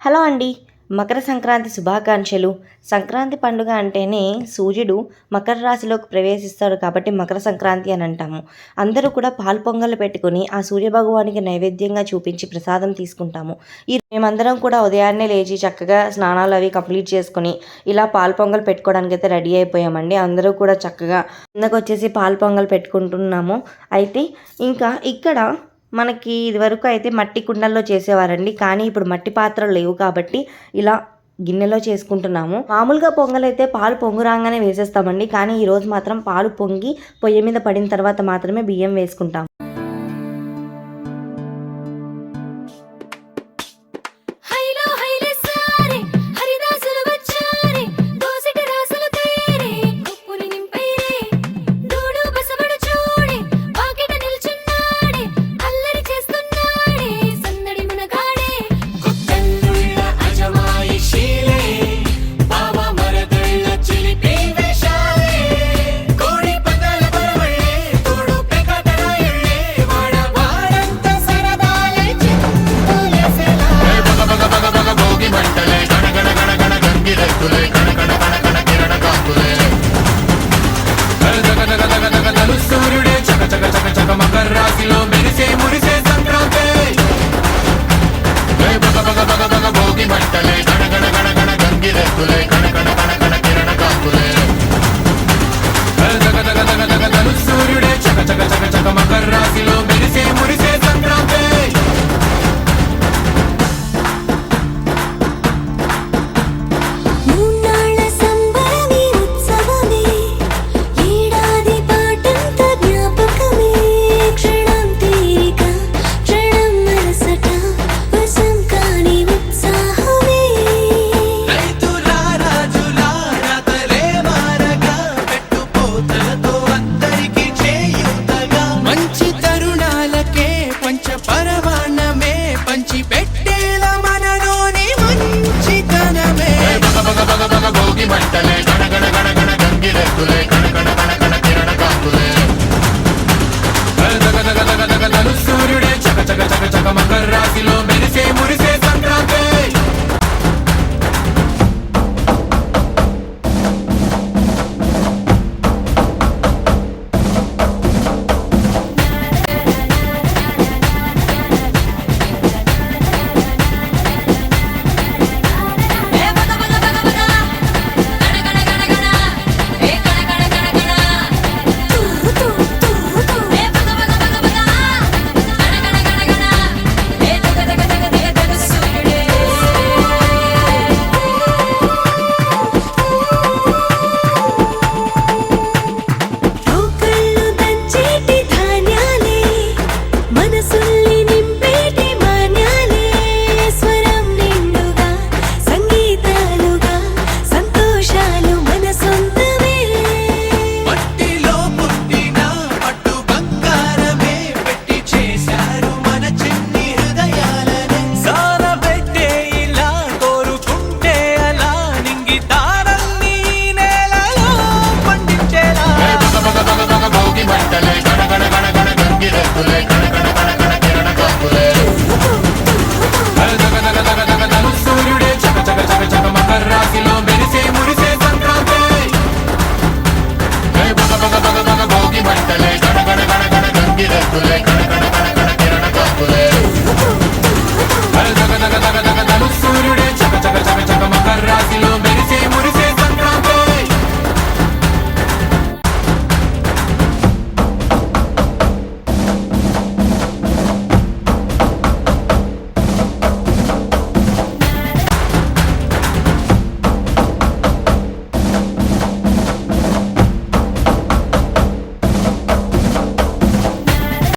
Hello అండి. మకర సంక్రాంతి శుభాకాంక్షలు. సంక్రాంతి పండుగ అంటేనే సూర్యుడు మకర రాశిలోకి ప్రవేశిస్తాడు కాబట్టి మకర సంక్రాంతి అని అంటాము. అందరూ కూడా పాలు పొంగలు పెట్టుకుని ఆ సూర్య భగవానికి నైవేద్యంగా చూపించి ప్రసాదం తీసుకుంటాము. ఈ మేమందరం కూడా ఉదయాన్నే లేచి చక్కగా స్నానాలు అవి కంప్లీట్ చేసుకుని ఇలా పాలు పొంగల్ పెట్టుకోవడానికి అయితే రెడీ అయిపోయామండి. అందరూ కూడా చక్కగా కిందకు వచ్చేసి పాలు పొంగల్ పెట్టుకుంటున్నాము. అయితే ఇంకా ఇక్కడ మనకి ఇదివరకు అయితే మట్టి కుండల్లో చేసేవారండి. కానీ ఇప్పుడు మట్టి పాత్రలు లేవు కాబట్టి ఇలా గిన్నెలో చేసుకుంటున్నాము. మామూలుగా పొంగలైతే పాలు పొంగు రాగానే వేసేస్తామండి. కానీ ఈరోజు మాత్రం పాలు పొంగి పొయ్యి మీద పడిన తర్వాత మాత్రమే బియ్యం వేసుకుంటాము like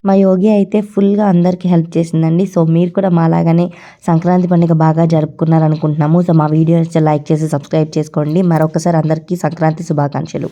మా యోగి అయితే ఫుల్గా అందరికీ హెల్ప్ చేసిందండి. సో మీరు కూడా మాలాగానే సంక్రాంతి పండుగ బాగా జరుపుకున్నారనుకుంటున్నాము. సో మా వీడియోస్ లైక్ చేసి సబ్స్క్రైబ్ చేసుకోండి. మరొకసారి అందరికీ సంక్రాంతి శుభాకాంక్షలు.